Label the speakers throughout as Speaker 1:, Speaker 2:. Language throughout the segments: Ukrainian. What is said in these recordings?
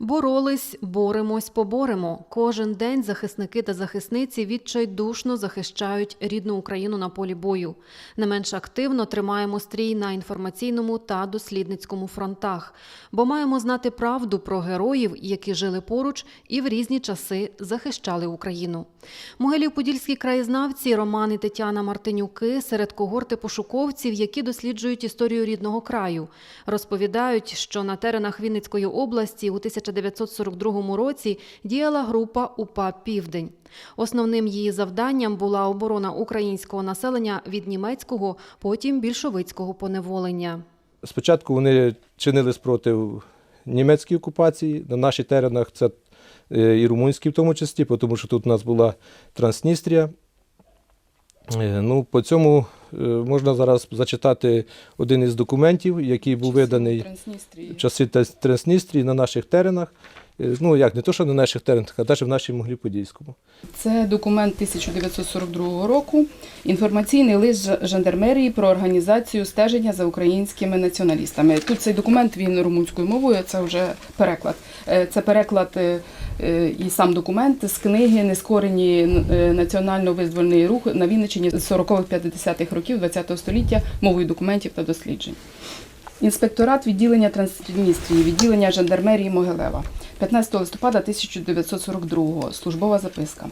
Speaker 1: Боролись, боремось, поборемо. Кожен день захисники та захисниці відчайдушно захищають рідну Україну на полі бою. Не менш активно тримаємо стрій на інформаційному та дослідницькому фронтах, бо маємо знати правду про героїв, які жили поруч і в різні часи захищали Україну. Могилів-Подільські краєзнавці Роман і Тетяна Мартинюки серед когорти пошуковців, які досліджують історію рідного краю, розповідають, що на теренах Вінницької області у 1942 році діяла група УПА Південь. Основним її завданням була оборона українського населення від німецького, потім більшовицького поневолення.
Speaker 2: Спочатку вони чинили спротив німецькій окупації. На наших теренах це е, і румунські в тому числі, тому що тут у нас була Трансністрія. Е, Ну, по цьому можна зараз зачитати один із документів, який був виданий в часи Трансністрії на наших теренах. Е, Ну, як не то, що на наших теренах, а навіть в нашій Моглі-Подільському.
Speaker 3: Це документ 1942 року. Інформаційний лист жандармерії про організацію стеження за українськими націоналістами. Тут цей документ він румунською мовою. Це вже переклад. Е, Це переклад е, е, і сам документ з книги Нескорені е, національно-визвольний рух на Вінниччині з 40-50-х років ХХ століття мовою документів та досліджень. Інспекторат відділення Трансністрії, відділення жандармерії Могилева. 15 листопада 1942 службова записка.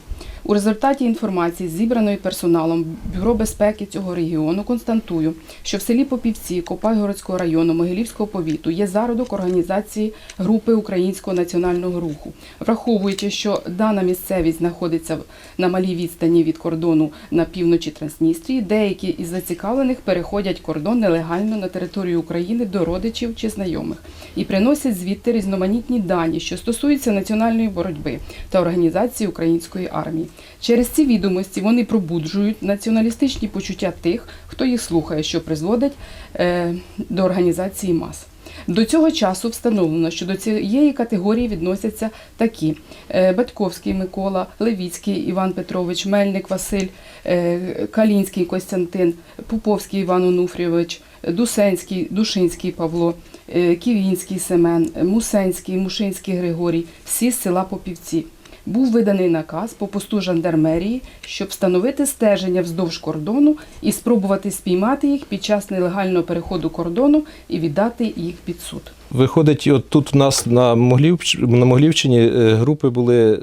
Speaker 3: У результаті інформації, зібраної персоналом Бюро безпеки цього регіону, констатую, що в селі Попівці Копайгородського району Могилівського повіту є зародок організації групи Українського національного руху. Враховуючи, що дана місцевість знаходиться на малій відстані від кордону на півночі Трансністрії, деякі із зацікавлених переходять кордон нелегально на територію України до родичів чи знайомих і приносять звідти різноманітні дані, що стосуються національної боротьби та організації української армії. Через ці відомості вони пробуджують націоналістичні почуття тих, хто їх слухає, що призводить е, до організації мас. До цього часу встановлено, що до цієї категорії відносяться такі: е, Батьковський Микола, Левіцький Іван Петрович, Мельник Василь, е, Калінський Костянтин, Пуповський Іван Онуфрійович, Дусенський, Душинський Павло, е, Ківінський Семен, Мусенський, Мушинський Григорій, всі з села Попівці. Був виданий наказ по посту жандармерії, щоб встановити стеження вздовж кордону і спробувати спіймати їх під час нелегального переходу кордону і віддати їх під суд.
Speaker 2: Виходить, от тут у нас на, Моглівч... на Моглівщині е, групи були е,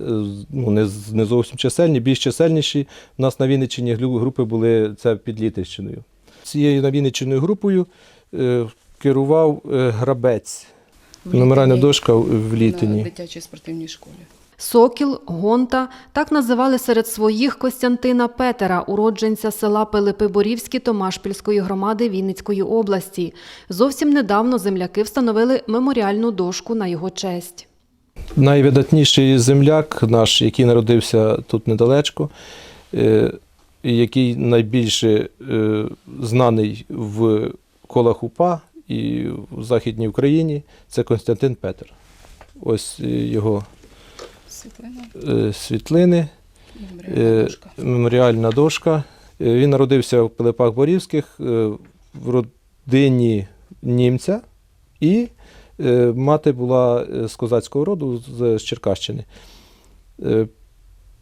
Speaker 2: ну, не, не зовсім чисельні, більш чисельніші. У нас на Вінниччині групи були це під Літищиною. Цією на Вінниччиною групою е, керував грабець. Номеральна дошка в в
Speaker 3: на
Speaker 2: Літині.
Speaker 3: дитячій спортивній школі.
Speaker 1: Сокіл, Гонта так називали серед своїх Костянтина Петера, уродженця села Пилипи Борівські Томашпільської громади Вінницької області. Зовсім недавно земляки встановили меморіальну дошку на його честь.
Speaker 2: Найвидатніший земляк наш, який народився тут недалечко, е, який найбільше е, знаний в колах УПА і в Західній Україні, це Константин Петер. Ось е, його
Speaker 3: Світлина
Speaker 2: е, світлини,
Speaker 3: і
Speaker 2: е,
Speaker 3: дошка.
Speaker 2: меморіальна дошка. Е, Він народився в Пилипах Борівських в родині німця, і мати була з козацького роду з Черкащини.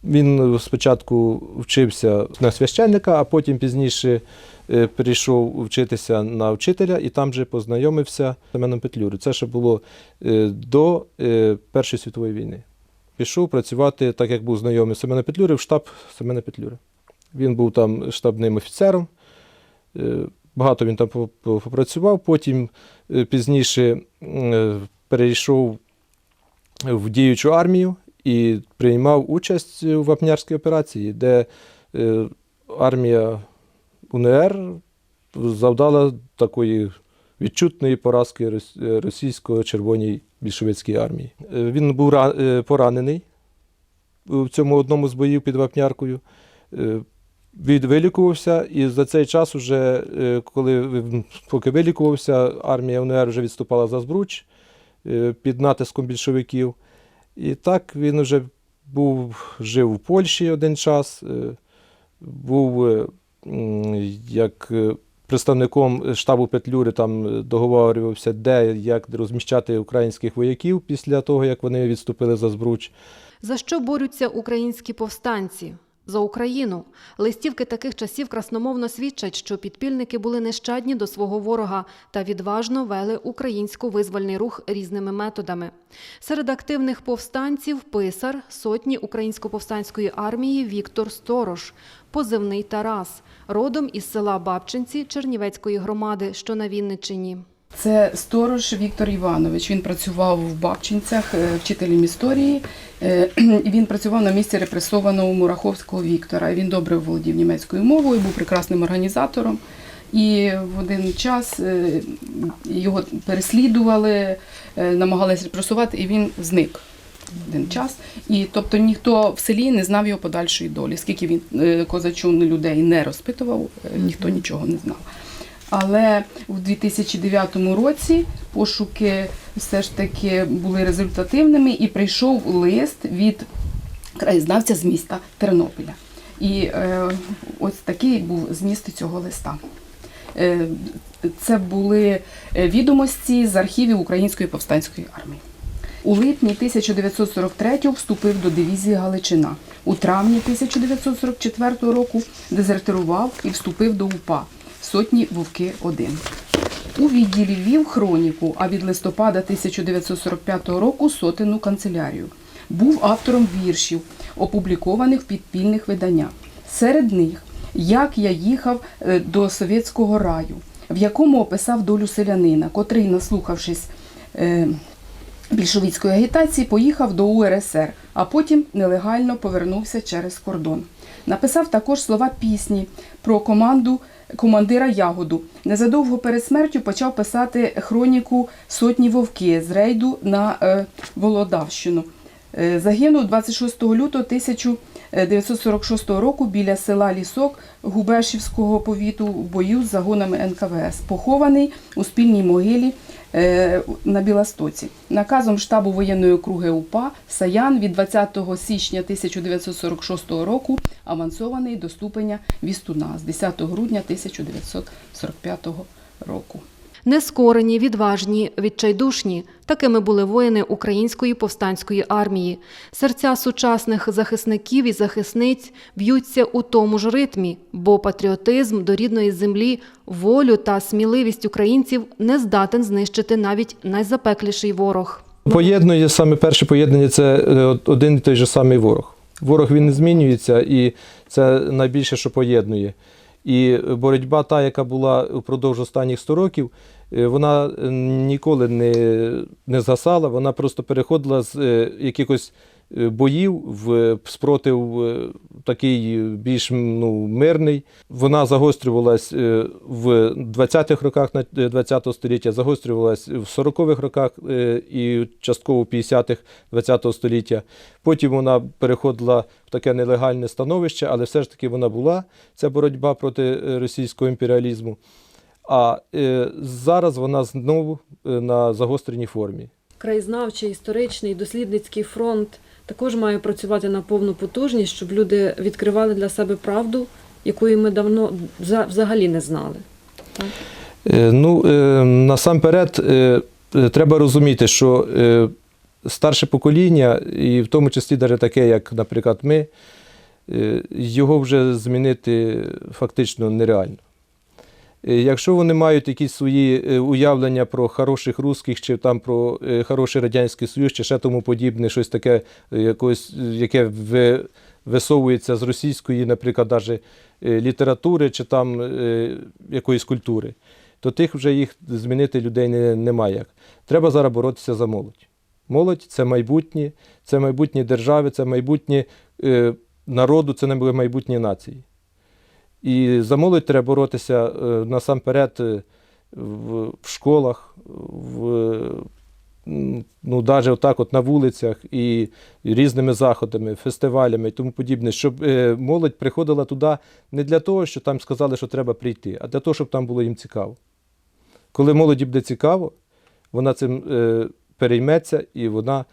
Speaker 2: Він спочатку вчився на священника, а потім пізніше перейшов вчитися на вчителя і там же познайомився з Семеном Петлюрою. Це ще було до Першої світової війни. Пішов працювати, так як був знайомий Семена Петлюри, в штаб Семена Петлюри. Він був там штабним офіцером. Е, Багато він там по- по- попрацював. Потім е, пізніше е, перейшов в діючу армію і приймав участь в Вапнярській операції, де армія УНР завдала такої відчутної поразки рос- російсько-червоній більшовицькій армії. Е, Він був е, поранений в цьому одному з боїв під Вапняркою. Е, Від вилікувався, і за цей час, уже, коли поки вилікувався, армія УНР вже відступала за Збруч під натиском більшовиків. І так він вже був, жив у Польщі один час, був як представником штабу Петлюри там е, договорювався, де як розміщати українських вояків після того, як вони відступили за Збруч.
Speaker 1: За що борються українські повстанці? За Україну. Листівки таких часів красномовно свідчать, що підпільники були нещадні до свого ворога та відважно вели українсько-визвольний рух різними методами. Серед активних повстанців писар сотні українсько-повстанської армії Віктор Сторож, позивний Тарас, родом із села Бабчинці Чернівецької громади, що на Вінниччині.
Speaker 3: Це сторож Віктор Іванович. Він працював в Бабчинцях е, вчителем історії. Е, Він працював на місці репресованого Мураховського Віктора. Він добре володів німецькою мовою, був прекрасним організатором. І в один час е, його переслідували, намагалися репресувати, і він зник в один час. І тобто ніхто в селі не знав його подальшої долі. Скільки він козачун людей не розпитував, ніхто нічого не знав. Але у 2009 році пошуки все ж таки були результативними і прийшов лист від краєзнавця з міста Тернопіля. І е, ось такий був зміст цього листа. Е, це були е, відомості з архівів Української повстанської армії. У липні 1943-го вступив до дивізії Галичина. У травні 1944 року дезертирував і вступив до УПА сотні Вовки 1 У відділі вів хроніку, а від листопада 1945 року сотенну канцелярію. Був автором віршів, опублікованих в підпільних виданнях. Серед них Як я їхав е, до совєтського раю, в якому описав долю селянина, котрий, наслухавшись е, більшовицької агітації, поїхав до УРСР, а потім нелегально повернувся через кордон. Написав також слова пісні про команду командира Ягоду. Незадовго перед смертю почав писати хроніку Сотні вовки з рейду на е, Володавщину. Е, Загинув 26 лютого 1946 року біля села Лісок Губешівського повіту в бою з загонами НКВС, похований у спільній могилі е, на Білостоці. Наказом штабу воєнної округи УПА Саян від 20 січня 1946 року авансований до ступеня Вістуна з 10 грудня 1945 року.
Speaker 1: Нескорені, відважні, відчайдушні такими були воїни української повстанської армії. Серця сучасних захисників і захисниць б'ються у тому ж ритмі, бо патріотизм до рідної землі, волю та сміливість українців не здатен знищити навіть найзапекліший ворог.
Speaker 2: Поєднує саме перше поєднання це е, один і той же самий ворог. Ворог він не змінюється, і це найбільше, що поєднує. І боротьба, та, яка була впродовж останніх 100 років, е, вона е, ніколи не, не згасала, вона просто переходила з е, якихось боїв в спротив е, такий більш ну, мирний. Вона загострювалась е, в 20-х роках на- е, 20-го століття, загострювалась в 40-х роках е, і частково в 50-х 20-го століття. Потім вона переходила в таке нелегальне становище, але все ж таки вона була, ця боротьба проти е, російського імперіалізму. А е, зараз вона знову е, на загостреній формі.
Speaker 1: Краєзнавчий, історичний, дослідницький фронт також має працювати на повну потужність, щоб люди відкривали для себе правду, якої ми давно взагалі не знали. Так?
Speaker 2: Е, Ну, е, насамперед, е, треба розуміти, що старше покоління, і в тому числі навіть таке, як, наприклад, ми, його вже змінити фактично нереально. Е, Якщо вони мають якісь свої е, уявлення про хороших русських, чи там про е, хороший Радянський Союз, чи ще тому подібне, щось таке, якось, яке ви- висовується з російської, наприклад, е, літератури чи там якоїсь культури, то тих вже їх змінити людей не, немає як. Треба зараз боротися за молодь. Молодь це майбутнє, це майбутнє держави, це майбутнє народу, це майбутнє нації. І за молодь треба боротися е, насамперед е, в, школах, в, ну, навіть отак от на вулицях і різними заходами, фестивалями і тому подібне, щоб е, молодь приходила туди не для того, що там сказали, що треба прийти, а для того, щоб там було їм цікаво. Коли молоді буде цікаво, вона цим перейметься і вона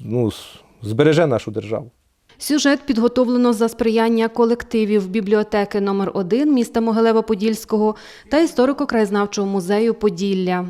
Speaker 2: ну, збереже нашу державу.
Speaker 1: Сюжет підготовлено за сприяння колективів бібліотеки номер 1 міста Могилева-Подільського та історико-краєзнавчого музею Поділля.